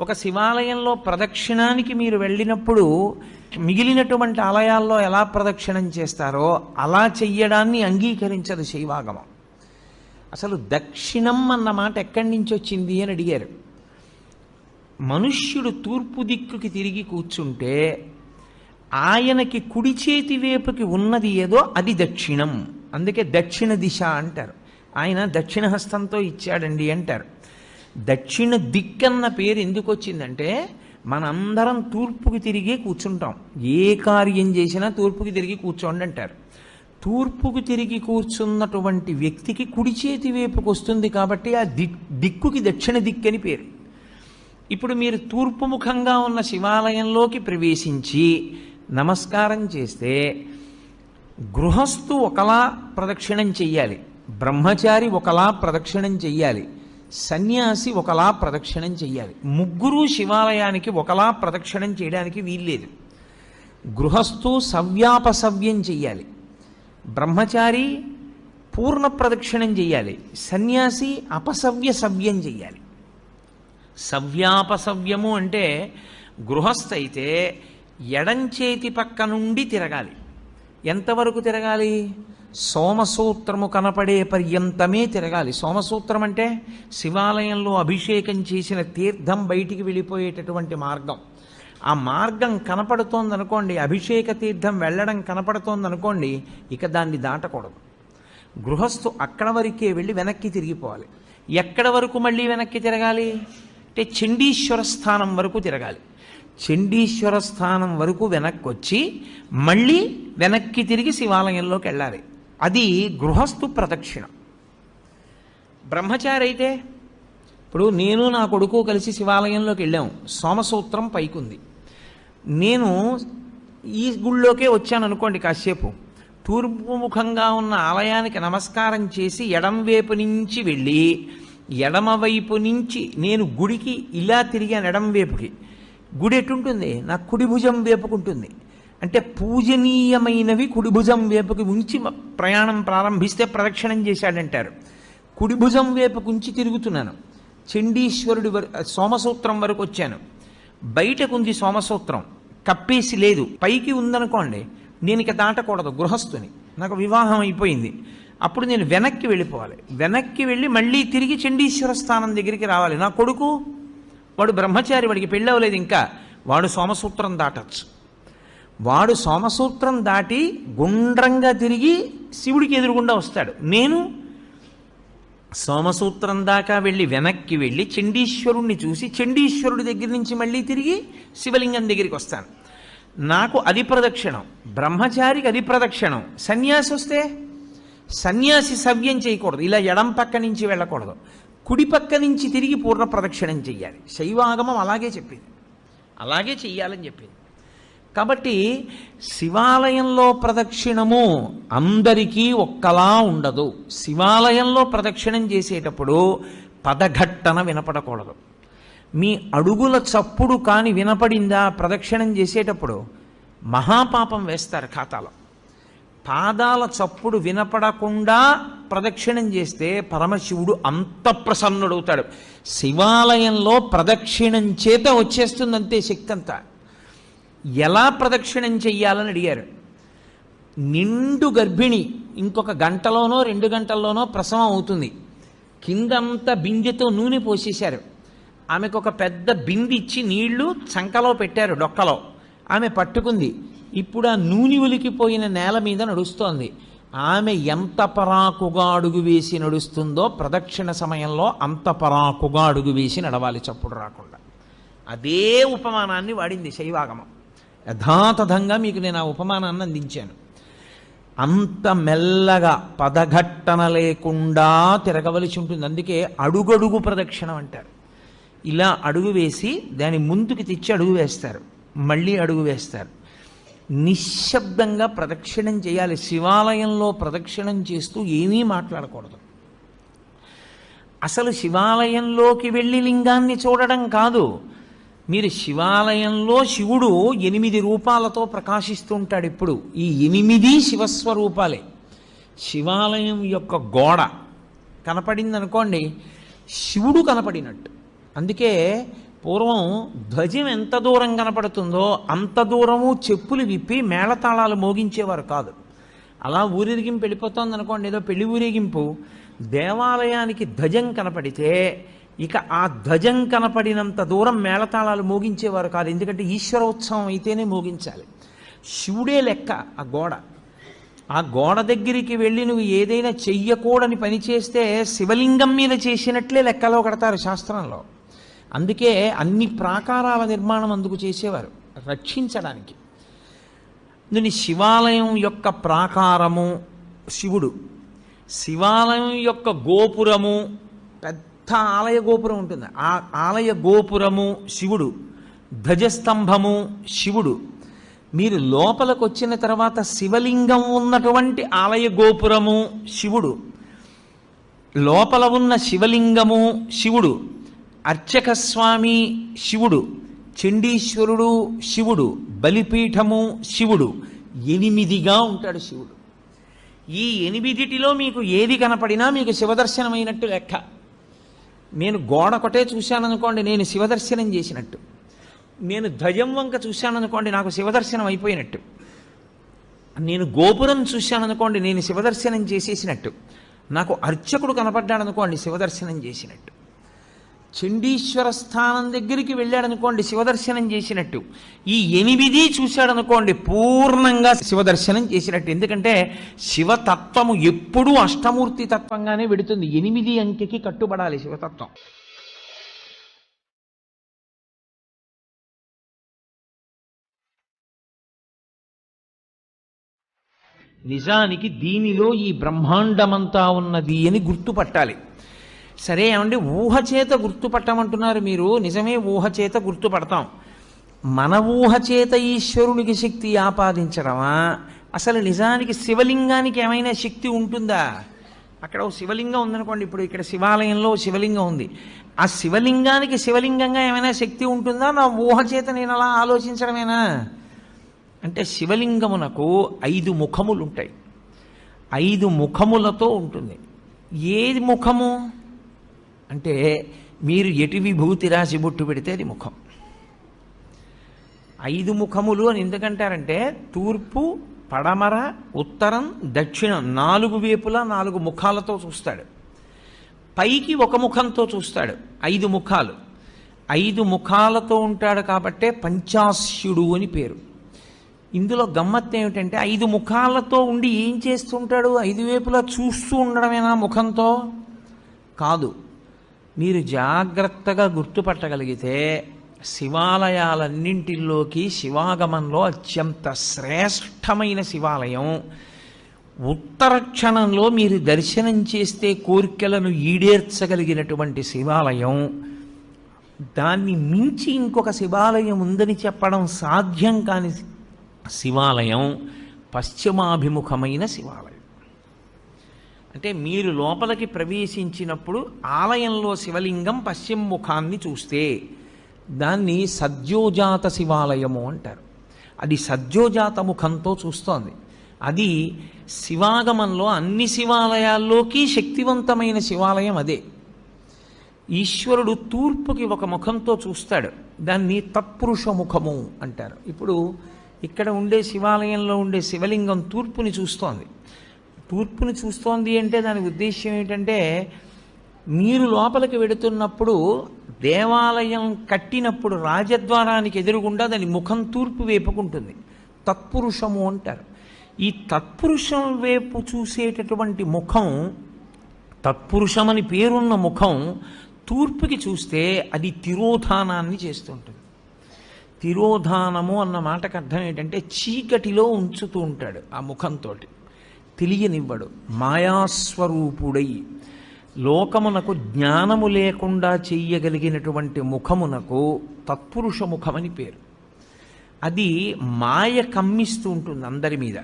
ఒక శివాలయంలో ప్రదక్షిణానికి మీరు వెళ్ళినప్పుడు మిగిలినటువంటి ఆలయాల్లో ఎలా ప్రదక్షిణం చేస్తారో అలా చెయ్యడాన్ని అంగీకరించదు శైవాగమం. అసలు దక్షిణం అన్న మాట ఎక్కడి నుంచి వచ్చింది అని అడిగారు. మనుష్యుడు తూర్పు దిక్కుకి తిరిగి కూర్చుంటే ఆయనకి కుడి చేతి వైపుకి ఉన్నది ఏదో అది దక్షిణం. అందుకే దక్షిణ దిశ అంటారు. ఆయన దక్షిణ హస్తంతో ఇచ్చాడండి అంటారు. దక్షిణ దిక్కన్న పేరు ఎందుకు వచ్చిందంటే మనందరం తూర్పుకి తిరిగి కూర్చుంటాం. ఏ కార్యం చేసినా తూర్పుకి తిరిగి కూర్చోండి అంటారు. తూర్పుకు తిరిగి కూర్చున్నటువంటి వ్యక్తికి కుడి చేతి వైపుకి వస్తుంది కాబట్టి ఆ దిక్ దిక్కుకి దక్షిణ దిక్కని పేరు. ఇప్పుడు మీరు తూర్పు ముఖంగా ఉన్న శివాలయంలోకి ప్రవేశించి నమస్కారం చేస్తే గృహస్థు ఒకలా ప్రదక్షిణం చెయ్యాలి. బ్రహ్మచారి ఒకలా ప్రదక్షిణం చెయ్యాలి. సన్యాసి ఒకలా ప్రదక్షిణం చెయ్యాలి. ముగ్గురు శివాలయానికి ఒకలా ప్రదక్షిణం చేయడానికి వీల్లేదు. గృహస్థు సవ్యాపసవ్యం చెయ్యాలి. బ్రహ్మచారి పూర్ణ ప్రదక్షిణం చెయ్యాలి. సన్యాసి అపసవ్య సవ్యం చెయ్యాలి. సవ్యాపసవ్యము అంటే గృహస్థ అయితే ఎడంచేతి పక్క నుండి తిరగాలి. ఎంతవరకు తిరగాలి? సోమసూత్రము కనపడే పర్యంతమే తిరగాలి. సోమసూత్రం అంటే శివాలయంలో అభిషేకం చేసిన తీర్థం బయటికి వెళ్ళిపోయేటటువంటి మార్గం. ఆ మార్గం కనపడుతోందనుకోండి అభిషేక తీర్థం వెళ్ళడం కనపడుతోందనుకోండి ఇక దాన్ని దాటకూడదు. గృహస్థు అక్కడ వరకే వెళ్ళి వెనక్కి తిరిగిపోవాలి. ఎక్కడ వరకు మళ్ళీ వెనక్కి తిరగాలి? అంటే చండీశ్వర స్థానం వరకు తిరగాలి. చండీశ్వర స్థానం వరకు వెనక్కి వచ్చి మళ్ళీ వెనక్కి తిరిగి శివాలయంలోకి వెళ్ళాలి. అది గృహస్థు ప్రదక్షిణ. బ్రహ్మచారి అయితే ఇప్పుడు నేను నా కొడుకు కలిసి శివాలయంలోకి వెళ్ళాము సోమసూత్రం పైకుంది. నేను ఈ గుళ్ళోకే వచ్చాను అనుకోండి కాసేపు. తూర్పుముఖంగా ఉన్న ఆలయానికి నమస్కారం చేసి ఎడం వైపు నుంచి వెళ్ళి ఎడమ వైపు నుంచి నేను గుడికి ఇలా తిరిగాను ఎడం వైపుకి. గుడి ఎటుంటుంది? నా కుడి భుజం వేపుకుంటుంది. అంటే పూజనీయమైనవి కుడిభుజం వేపుకి ఉంచి ప్రయాణం ప్రారంభిస్తే ప్రదక్షిణం చేశాడంటారు. కుడిభుజం వేపుకు ఉంచి తిరుగుతున్నాను. చండీశ్వరుడి వర సోమసూత్రం వరకు వచ్చాను. బయటకుంది సోమసూత్రం. కప్పేసి లేదు. పైకి ఉందనుకోండి నేను ఇక దాటకూడదు గృహస్థుని. నాకు వివాహం అయిపోయింది. అప్పుడు నేను వెనక్కి వెళ్ళిపోవాలి. వెనక్కి వెళ్ళి మళ్ళీ తిరిగి చండీశ్వర స్థానం దగ్గరికి రావాలి. నా కొడుకు? వాడు బ్రహ్మచారి వాడికి పెళ్ళవలేదు ఇంకా. వాడు సోమసూత్రం దాటచ్చు. వాడు సోమసూత్రం దాటి గుండ్రంగా తిరిగి శివుడికి ఎదురుగుండా వస్తాడు. నేను సోమసూత్రం దాకా వెళ్ళి వెనక్కి వెళ్ళి చండీశ్వరుణ్ణి చూసి చండీశ్వరుడి దగ్గర నుంచి మళ్ళీ తిరిగి శివలింగం దగ్గరికి వస్తాను. నాకు అది ప్రదక్షిణం. బ్రహ్మచారికి అది ప్రదక్షిణం. సన్యాసి వస్తే సన్యాసి సవ్యం చేయకూడదు. ఇలా ఎడం పక్క నుంచి వెళ్ళకూడదు. కుడి పక్క నుంచి తిరిగి పూర్ణ ప్రదక్షిణం చెయ్యాలి. శైవాగమం అలాగే చెప్పింది. అలాగే చెయ్యాలని చెప్పింది. కాబట్టి శివాలయంలో ప్రదక్షిణము అందరికీ ఒక్కలా ఉండదు. శివాలయంలో ప్రదక్షిణం చేసేటప్పుడు పదఘట్టన వినపడకూడదు. మీ అడుగుల చప్పుడు కాని వినపడిందా ప్రదక్షిణం చేసేటప్పుడు మహాపాపం వేస్తారు ఖాతాలో. పాదాల చప్పుడు వినపడకుండా ప్రదక్షిణం చేస్తే పరమశివుడు అంత ప్రసన్నుడవుతాడు. శివాలయంలో ప్రదక్షిణం చేత వచ్చేస్తుందంతే శక్తి అంతా. ఎలా ప్రదక్షిణం చెయ్యాలని అడిగారు. నిండు గర్భిణి ఇంకొక గంటలోనో రెండు గంటల్లోనో ప్రసవం అవుతుంది. కిందంతా బిందెతో నూనె పోసేశారు. ఆమెకు ఒక పెద్ద బింది ఇచ్చి నీళ్ళు చంకలో పెట్టారు డొక్కలో. ఆమె పట్టుకుంది. ఇప్పుడు ఆ నూనె ఉలికిపోయిన నేల మీద నడుస్తోంది. ఆమె ఎంత పరాకుగా అడుగు వేసి నడుస్తుందో ప్రదక్షిణ సమయంలో అంత పరాకుగా అడుగు వేసి నడవాలి చప్పుడు రాకుండా. అదే ఉపమానాన్ని వాడింది శైవాగమం. యథాతథంగా మీకు నేను ఆ ఉపమానాన్ని అందించాను. అంత మెల్లగా పదఘట్టన లేకుండా తిరగవలసి ఉంటుంది. అందుకే అడుగడుగు ప్రదక్షిణం అంటారు. ఇలా అడుగు వేసి దాని ముందుకు తెచ్చి అడుగు వేస్తారు. మళ్ళీ అడుగు వేస్తారు. నిశ్శబ్దంగా ప్రదక్షిణం చేయాలి. శివాలయంలో ప్రదక్షిణం చేస్తూ ఏమీ మాట్లాడకూడదు. అసలు శివాలయంలోకి వెళ్ళి లింగాన్ని చూడడం కాదు. మీరు శివాలయంలో శివుడు ఎనిమిది రూపాలతో ప్రకాశిస్తూ ఉంటాడు ఇప్పుడు. ఈ ఎనిమిది శివస్వరూపాలే. శివాలయం యొక్క గోడ కనపడింది అనుకోండి శివుడు కనపడినట్టు. అందుకే పూర్వం ధ్వజం ఎంత దూరం కనపడుతుందో అంత దూరము చెప్పులు విప్పి మేళతాళాలు మోగించేవారు కాదు. అలా ఊరేగింపు వెళ్ళిపోతుంది అనుకోండి ఏదో పెళ్ళి ఊరేగింపు. దేవాలయానికి ధ్వజం కనపడితే ఇక ఆ ధ్వజం కనపడినంత దూరం మేళతాళాలు మోగించేవారు కాదు. ఎందుకంటే ఈశ్వరోత్సవం అయితేనే మోగించాలి. శివుడే లెక్క ఆ గోడ. ఆ గోడ దగ్గరికి వెళ్ళి నువ్వు ఏదైనా చెయ్యకూడని పని చేస్తే శివలింగం మీద చేసినట్లే లెక్కలో కడతారు శాస్త్రంలో. అందుకే అన్ని ప్రాకారాల నిర్మాణం అందుకు చేసేవారు రక్షించడానికి. దీని శివాలయం యొక్క ప్రాకారము శివుడు. శివాలయం యొక్క గోపురము పెద్ద ఆలయ గోపురం ఉంటుంది. ఆ ఆలయ గోపురము శివుడు ధ్వజస్తంభము శివుడు. మీరు లోపలికి వచ్చిన తర్వాత శివలింగం ఉన్నటువంటి ఆలయ గోపురము శివుడు. లోపల ఉన్న శివలింగము శివుడు. అర్చక స్వామి శివుడు. చండీశ్వరుడు శివుడు. బలిపీఠము శివుడు. ఎనిమిదిగా ఉంటాడు శివుడు. ఈ ఎనిమిదిటిలో మీకు ఏది కనపడినా మీకు శివదర్శనమైనట్టు లెక్క. నేను గోడ ఒకటే చూశాననుకోండి నేను శివదర్శనం చేసినట్టు. నేను ధ్వజం వంక చూశాననుకోండి నాకు శివదర్శనం అయిపోయినట్టు. నేను గోపురం చూశాననుకోండి నేను శివదర్శనం చేసేసినట్టు. నాకు అర్చకుడు కనపడ్డాడనుకోండి శివదర్శనం చేసినట్టు. చండీశ్వర స్థానం దగ్గరికి వెళ్ళాడనుకోండి శివదర్శనం చేసినట్టు. ఈ ఎనిమిది చూశాడనుకోండి పూర్ణంగా శివదర్శనం చేసినట్టు. ఎందుకంటే శివతత్వము ఎప్పుడూ అష్టమూర్తి తత్వంగానే వెడుతుంది. ఎనిమిది అంకెకి కట్టుబడాలి శివతత్వం. నిజానికి దీనిలో ఈ బ్రహ్మాండమంతా ఉన్నది అని గుర్తుపట్టాలి. సరే ఏమండి? ఊహ చేత గుర్తుపట్టమంటున్నారు మీరు. నిజమే ఊహ చేత గుర్తుపడతాం. మన ఊహ చేత ఈశ్వరునికి శక్తి ఆపాదించడమా? అసలు నిజానికి శివలింగానికి ఏమైనా శక్తి ఉంటుందా? అక్కడ ఓ శివలింగం ఉందనుకోండి. ఇప్పుడు ఇక్కడ శివాలయంలో శివలింగం ఉంది. ఆ శివలింగానికి శివలింగంగా ఏమైనా శక్తి ఉంటుందా? నా ఊహ చేత నేను అలా ఆలోచించడమేనా? అంటే శివలింగమునకు ఐదు ముఖములు ఉంటాయి ఐదు ముఖములతో ఉంటుంది. ఏది ముఖము? అంటే మీరు ఎటు విభూతి రాసి బొట్టు పెడితే అది ముఖం. ఐదు ముఖములు అని ఎందుకంటారంటే తూర్పు పడమర ఉత్తరం దక్షిణం నాలుగు వేపులా నాలుగు ముఖాలతో చూస్తాడు. పైకి ఒక ముఖంతో చూస్తాడు ఐదు ముఖాలు. ఐదు ముఖాలతో ఉంటాడు కాబట్టే పంచాస్యుడు అని పేరు. ఇందులో గమ్మత్తు ఏమిటంటే ఐదు ముఖాలతో ఉండి ఏం చేస్తుంటాడు? ఐదు వైపులా చూస్తూ ఉండడమేనా ముఖంతో? కాదు. మీరు జాగ్రత్తగా గుర్తుపట్టగలిగితే శివాలయాలన్నింటిలోకి శివాగమంలో అత్యంత శ్రేష్టమైన శివాలయం. ఉత్తర క్షణంలో మీరు దర్శనం చేస్తే కోరికలను ఈడేర్చగలిగినటువంటి శివాలయం. దాన్ని మించి ఇంకొక శివాలయం ఉందని చెప్పడం సాధ్యం కాని శివాలయం పశ్చిమాభిముఖమైన శివాలయం. అంటే మీరు లోపలికి ప్రవేశించినప్పుడు ఆలయంలో శివలింగం పశ్చిమ ముఖాన్ని చూస్తే దాన్ని సద్యోజాత శివాలయము అంటారు. అది సద్యోజాత ముఖంతో చూస్తోంది. అది శివాగమంలో అన్ని శివాలయాల్లోకి శక్తివంతమైన శివాలయం అదే. ఈశ్వరుడు తూర్పుకి ఒక ముఖంతో చూస్తాడు. దాన్ని తత్పురుష ముఖము అంటారు. ఇప్పుడు ఇక్కడ ఉండే శివాలయంలో ఉండే శివలింగం తూర్పుని చూస్తోంది. తూర్పుని చూస్తోంది అంటే దాని ఉద్దేశ్యం ఏంటంటే మీరు లోపలికి వెడుతున్నప్పుడు దేవాలయం కట్టినప్పుడు రాజద్వారానికి ఎదురుగుండా దాని ముఖం తూర్పు వేపుకుంటుంది. తత్పురుషము అంటారు. ఈ తత్పురుషం వైపు చూసేటటువంటి ముఖం తత్పురుషమని పేరున్న ముఖం తూర్పుకి చూస్తే అది తిరోధానాన్ని చేస్తుంటుంది. తిరోధానము అన్న మాటకు అర్థం ఏంటంటే చీకటిలో ఉంచుతూ ఉంటాడు ఆ ముఖంతో తెలియనివ్వడు. మాయాస్వరూపుడై లోకమునకు జ్ఞానము లేకుండా చెయ్యగలిగినటువంటి ముఖమునకు తత్పురుష ముఖమని పేరు. అది మాయ కమ్మిస్తూ ఉంటుంది అందరి మీద.